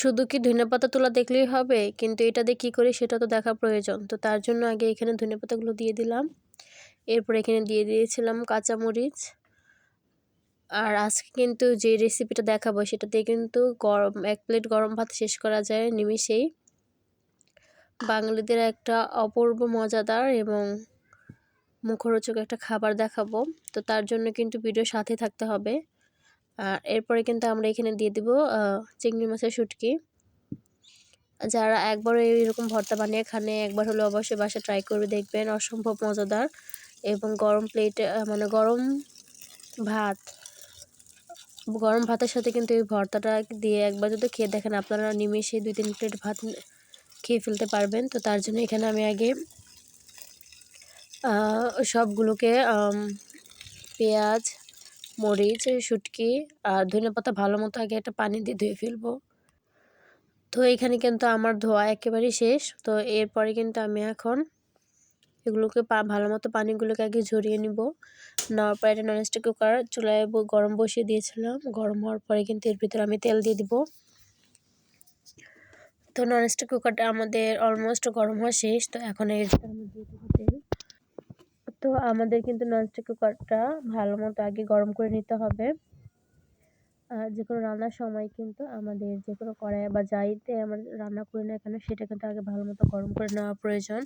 শুধু কি ধনে পাতা তোলা দেখলেই হবে? কিন্তু এটা দিয়ে কী করি সেটা তো দেখা প্রয়োজন। তো তার জন্য আগে এখানে ধনে পাতাগুলো দিয়ে দিলাম। এরপর এখানে দিয়ে দিয়েছিলাম কাঁচামরিচ। আর আজকে কিন্তু যে রেসিপিটা দেখাবো সেটা দিয়ে কিন্তু গরম, এক প্লেট গরম ভাত শেষ করা যায় নিমিষেই। বাঙালিদের একটা অপূর্ব মজাদার এবং মুখরোচক একটা খাবার দেখাবো। তো তার জন্য কিন্তু ভিডিও সাথে থাকতে হবে। আর এরপরে কিন্তু আমরা এখানে দিয়ে দিব চিংড়ি মাছের শুটকি। যারা একবারও এইরকম ভর্তা বানিয়ে খানে, একবার হলে অবশ্যই বাসা ট্রাই করে দেখবেন অসম্ভব মজাদার এবং গরম প্লেটে মানে গরম ভাত গরম ভাতের সাথে কিন্তু এই ভর্তাটা দিয়ে একবার যদি খেয়ে দেখেন আপনারা নিমেষে দুই, তিন প্লেট ভাত খেয়ে ফেলতে পারবেন। তো তার জন্য এখানে আমি আগে সবগুলোকে পেঁয়াজ, মরিচ, শুটকি আর ধনে পাতা ভালো মতো আগে একটা পানি দিয়ে ধুয়ে ফেলব। তো এখানে কিন্তু আমার ধোয়া একেবারেই শেষ। তো এরপরে কিন্তু আমি এখন এগুলোকে পা ভালো মতো পানিগুলোকে আগে ঝরিয়ে নিব। নেওয়ার পরে একটা ননস্টিক কুকার চুলায় গরম বসিয়ে দিয়েছিলাম। গরম হওয়ার পরে কিন্তু এর ভিতরে আমি তেল দিয়ে দিব। তো ননস্টিক কুকারটা আমাদের অলমোস্ট গরম হওয়া শেষ। তো এখন এর ভিতরে দিয়ে তেল। তো আমাদের কিন্তু ননস্টিক কুকারটা ভালো মতো আগে গরম করে নিতে হবে। আর যে কোনো রান্নার সময় কিন্তু আমাদের যে কোনো কড়াই বা যাইতে আমরা রান্না করি না কেন, সেটা কিন্তু আগে ভালো মতো গরম করে নেওয়া প্রয়োজন।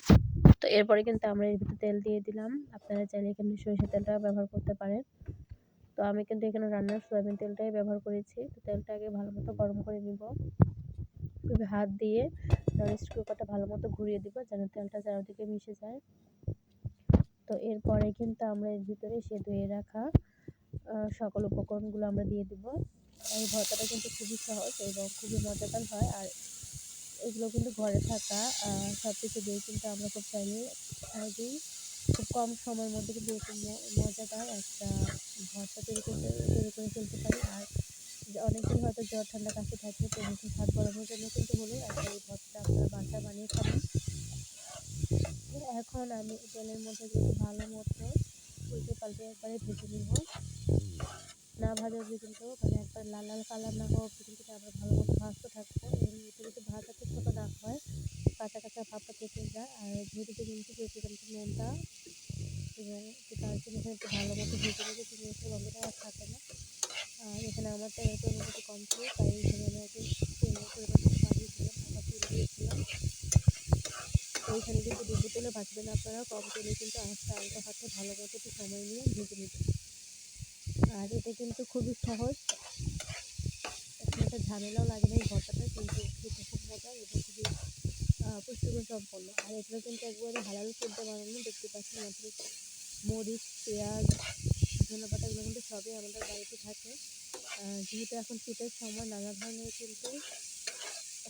তো এরপরে কিন্তু আমরা এর ভিতরে তেল দিয়ে দিলাম। আপনারা চাইলে এখানে সরিষা তেলটা ব্যবহার করতে পারেন। তো আমি কিন্তু এখানে রান্নার সয়াবিন তেলটাই ব্যবহার করেছি। তো তেলটা আগে ভালো মতো গরম করে নিব। হাত দিয়ে ননস্টিক কুকারটা ভালো মতো ঘুরিয়ে দিব যেন তেলটা চারিদিকে মিশে যায়। তো এরপরে কিন্তু আমরা এর ভিতরে সে ধুয়ে রাখা সকল উপকরণগুলো আমরা দিয়ে দিব। এই ভর্তাটা কিন্তু খুবই সহজ এবং খুবই মজাদার হয়। আর এগুলো কিন্তু ঘরে থাকা সব কিছু দিয়ে কিন্তু আমরা খুব চাইলে সহজেই খুব কম সময়ের মধ্যে কিন্তু এরকম মজাদার একটা ভর্তা তৈরি করতে তৈরি করে ফেলতে পারি। আর অনেকেই হয়তো জ্বর ঠান্ডা কাশি থাকে, তো নতুন স্বাদ বাড়ানোর জন্য কিন্তু হলো একটা এই ভর্তা আপনারা বাসা বানিয়ে খাবেন। এখন আমি তেলের মধ্যে কিন্তু ভালো মতো পাল্টে একবারে ভেজে নিব। না ভাজা কিন্তু মানে একবার লাল লাল কালার না হওয়া কিন্তু আমরা ভালো মতো ভাজতে থাকব। এবং এতে যদি ভাজাতে ছোটো না হয়, কাঁচা কাঁচা ভাবটা কেটে যায়, আর ঝুড়িতে কিন্তু কিন্তু নুনটা এবং তার জন্য এখানে একটু ভালো মতো ভেজে নেবে চিংড়ি মাছের গন্ধটা আর থাকে না। আর এখানে আমার তেলের পরিমাণ একটু কম ছিল তাই এখানে আমি একটু তেলের পরিমাণ বাড়িয়ে দিলাম আবার তেল দিয়েছিলাম ওইখানে কিন্তু ডুবো তেলে ভাজবেন আপনারা, কম তেলে কিন্তু আস্তে আলতো হাতে ভালো মতো একটু সময় নিয়ে ভেজে নেবেন আর এটা কিন্তু খুবই সহজ। একটা ঝামেলাও লাগে না এই ভর্তাটা, কিন্তু এবং খুবই পুষ্টিগুণ সম্পন্ন। আর এগুলো কিন্তু একবারে হালাল ফুড বানানো, দেখতে পাচ্ছি মাত্র মরিচ, পেঁয়াজ, ধনে পাতা, এগুলো কিন্তু সবই আমাদের বাড়িতে থাকে। যেহেতু এখন শীতের সময়, নানা ধরনের কিন্তু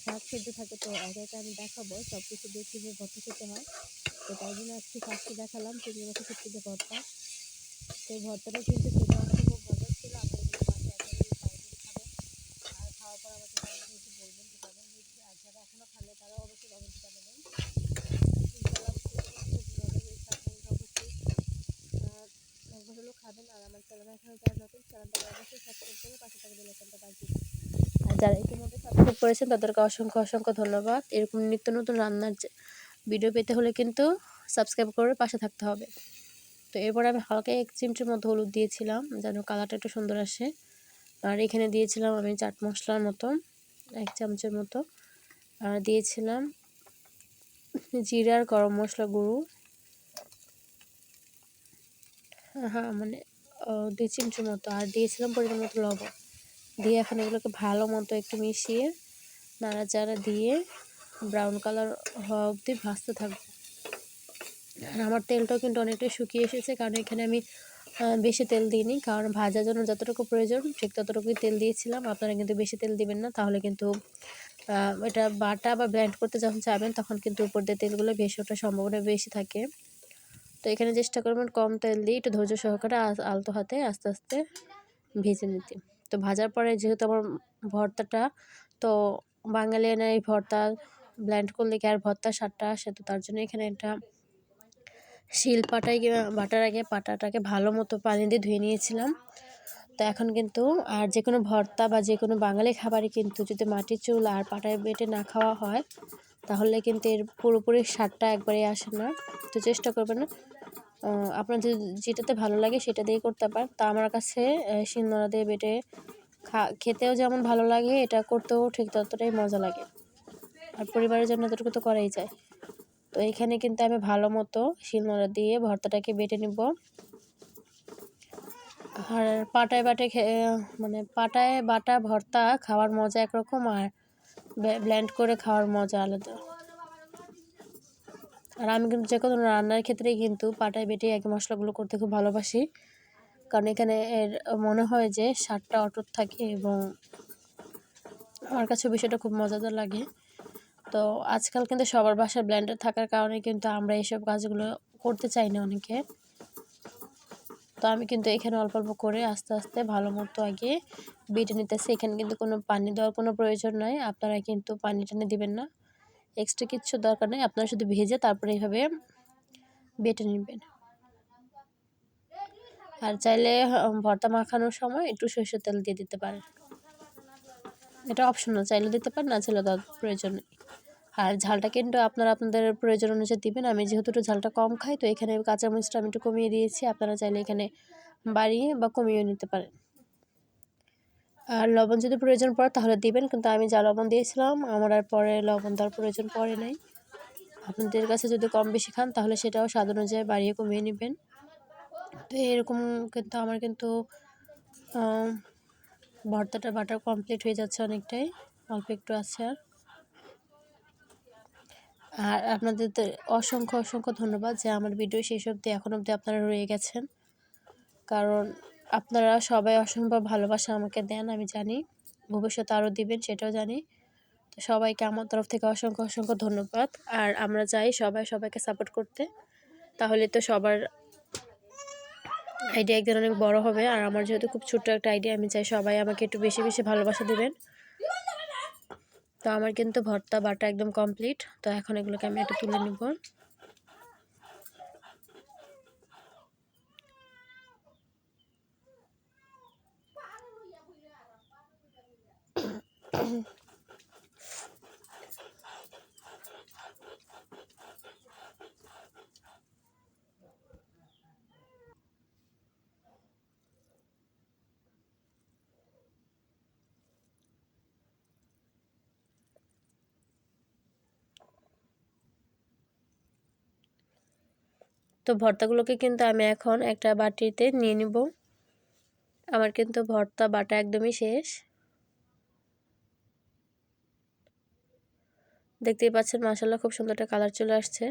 শাক সেদ্ধ থাকে, তো একা আমি দেখাবো সব কিছু দিয়ে কীভাবে ভর্তা খেতে হয়। তো তাই জন্য আজকে ফার্স্টে দেখালাম, চিংড়ি মাছের শুটকিতে ভর্তা, তো ভর্তাটা কিন্তু খেতে আমাদের খুব মজা ছিল আপনারা কিন্তু বাসায় একবার খাবেন আর খাওয়ার পর আমাকে কমেন্টে একটু বলবেন যে কেমন হয়েছে আর যারা এখনও খালে তারাও অবশ্যই কমেন্টে জানাবেন একবার হলেও খাবেন আর আমার চ্যানেলে এখনও যারা নতুন চ্যানেলটা অবশ্যই সাবস্ক্রাইব করে পাশে থাকা বেলাইকনটা বাজিয়ে আর যারা ইতিমধ্যে সাবস্ক্রাইব করেছেন, তাদেরকে অসংখ্য অসংখ্য ধন্যবাদ। এরকম নিত্য নতুন রান্নার ভিডিও পেতে হলে কিন্তু সাবস্ক্রাইব করে পাশে থাকতে হবে। তো এরপর আমি হালকা এক চিমটির মতো হলুদ দিয়েছিলাম, যেন কালারটা একটু সুন্দর আসে। আর এখানে দিয়েছিলাম আমি চাট মশলার মতো, এক চামচের মতো। আর দিয়েছিলাম জিরার গরম মশলা গুঁড়ো। হ্যাঁ মানে দুই চিমটির মতো। আর দিয়েছিলাম পরিমাণ মতো লবণ। দিয়ে এখন এগুলোকে ভালো মতো একটু মিশিয়ে নাড়া নাড়াচাড়া দিয়ে ব্রাউন কালার হওয়া অবধি ভাজতে থাকব। আর আমার তেলটাও কিন্তু অনেকটাই শুকিয়ে এসেছে, কারণ এখানে আমি বেশি তেল দিইনি, কারণ ভাজার জন্য যতটুকু প্রয়োজন ঠিক ততটুকুই তেল দিয়েছিলাম। আপনারা কিন্তু বেশি তেল দিবেন না, তাহলে কিন্তু এটা বাটা বা ব্ল্যান্ড করতে যখন যাবেন তখন কিন্তু উপর দিয়ে তেলগুলো বেশি ওঠার সম্ভাবনা বেশি থাকে। তো এখানে চেষ্টা করবেন কম তেল দিয়ে একটু ধৈর্য সহকারে আলতো হাতে আস্তে আস্তে ভেজে নিতে। তো ভাজার পরে যেহেতু আমার ভর্তাটা, তো বাঙালি এনে এই ভর্তা ব্ল্যান্ড করলে কি আর ভর্তা স্বাদটা আসে? তো তার জন্য এখানে একটা শিল পাটায় বাটার আগে পাটাটাকে ভালো মতো পানি দিয়ে ধুয়ে নিয়েছিলাম। তো এখন কিন্তু আর যে কোনো ভর্তা বা যে কোনো বাঙালি খাবারই কিন্তু যদি মাটির চুল আর পাটায় বেটে না খাওয়া হয়, তাহলে কিন্তু এর পুরোপুরি স্বাদটা একবারে আসে না। তো চেষ্টা করবেন আপনার যেটাতে ভালো লাগে সেটা দিয়ে করতে পারেন। তা আমার কাছে শিলনোড়া দিয়ে বেটে খা, খেতেও যেমন ভালো লাগে, এটা করতেও ঠিক ততটাই মজা লাগে। আর পরিবারের জন্য এতটুকু তো করাই যায়। তো এখানে কিন্তু আমি ভালো মতো শিলনোড়া দিয়ে ভর্তাটাকে বেটে নিব। আর পাটায় বাটে মানে পাটায় বাটা ভর্তা খাওয়ার মজা একরকম, আর ব্ল্যান্ড করে খাওয়ার মজা আলাদা। আর আমি কিন্তু যে কোনো রান্নার ক্ষেত্রেই কিন্তু পাটায় বেটে এক মশলাগুলো করতে খুব ভালোবাসি। কারণ এখানে এর মনে হয় যে স্বাদটা অটুট থাকে এবং আমার কাছে বিষয়টা খুব মজাদার লাগে। তো আজকাল কিন্তু সবার বাসায় ব্ল্যান্ডার থাকার কারণে কিন্তু আমরা এইসব কাজগুলো করতে চাই না অনেকে। তো আমি কিন্তু এখানে অল্প অল্প করে আস্তে আস্তে ভালো মতো আগে বেটে নিতেছি। এখানে কিন্তু কোনো পানি দেওয়ার কোনো প্রয়োজন নয় আপনারা কিন্তু পানি টানি দিবেন না। এক্সট্রা কিচ্ছু দরকার নেই। আপনারা শুধু ভেজে তারপরে এইভাবে বেটে নেবেন। আর চাইলে ভর্তা মাখানোর সময় একটু সরষের তেল দিয়ে দিতে পারেন। এটা অপশনাল চাইলে দিতে পারেন, না চাইলে দেওয়ার প্রয়োজন নেই। আর ঝালটা কিন্তু আপনারা আপনাদের প্রয়োজন অনুযায়ী দিবেন। আমি যেহেতু একটু ঝালটা কম খাই, তো এখানে কাঁচামরিচটা আমি একটু কমিয়ে দিয়েছি। আপনারা চাইলে এখানে বাড়িয়ে বা কমিয়েও নিতে পারেন। আর লবণ যদি প্রয়োজন পড়ে তাহলে দিবেন, কিন্তু আমি যা লবণ দিয়েছিলাম, আমার আর পরে লবণ দেওয়ার প্রয়োজন পড়ে নাই। আপনাদের কাছে যদি কম বেশি খান, তাহলে সেটাও স্বাদ অনুযায়ী বাড়িয়ে কমিয়ে নেবেন। তো এরকম কিন্তু আমার কিন্তু ভর্তাটা বাটার কমপ্লিট হয়ে যাচ্ছে অনেকটাই, অল্প একটু আছে। আর আর আপনাদের অসংখ্য অসংখ্য ধন্যবাদ যে আমার ভিডিও শেষ অবধি এখন অবধি আপনারা রয়ে গেছেন। কারণ আপনারা সবাই অসম্ভব ভালোবাসা আমাকে দেন, আমি জানি। ভবিষ্যতে আরও দিবেন, সেটাও জানি। তো সবাইকে আমার তরফ থেকে অসংখ্য অসংখ্য ধন্যবাদ। আর আমরা চাই সবাই সবাইকে সাপোর্ট করতে। তাহলে তো সবার আইডিয়া একদিন অনেক বড় হবে। আর আমার যেহেতু খুব ছোট্ট একটা আইডিয়া আমি চাই সবাই আমাকে একটু বেশি বেশি ভালোবাসা দেবেন। তো আমার কিন্তু ভর্তা, বাটা একদম কমপ্লিট তো এখন এগুলোকে আমি একটু তুলে নিব। তো ভর্তাগুলোকে কিন্তু আমি এখন একটা বাটিতে নিয়ে নিব। আমার কিন্তু ভর্তা বাটা একদমই শেষ। দেখতেই পাচ্ছেন মাসাল্লাহ খুব সুন্দর একটা কালার চলে আসছে।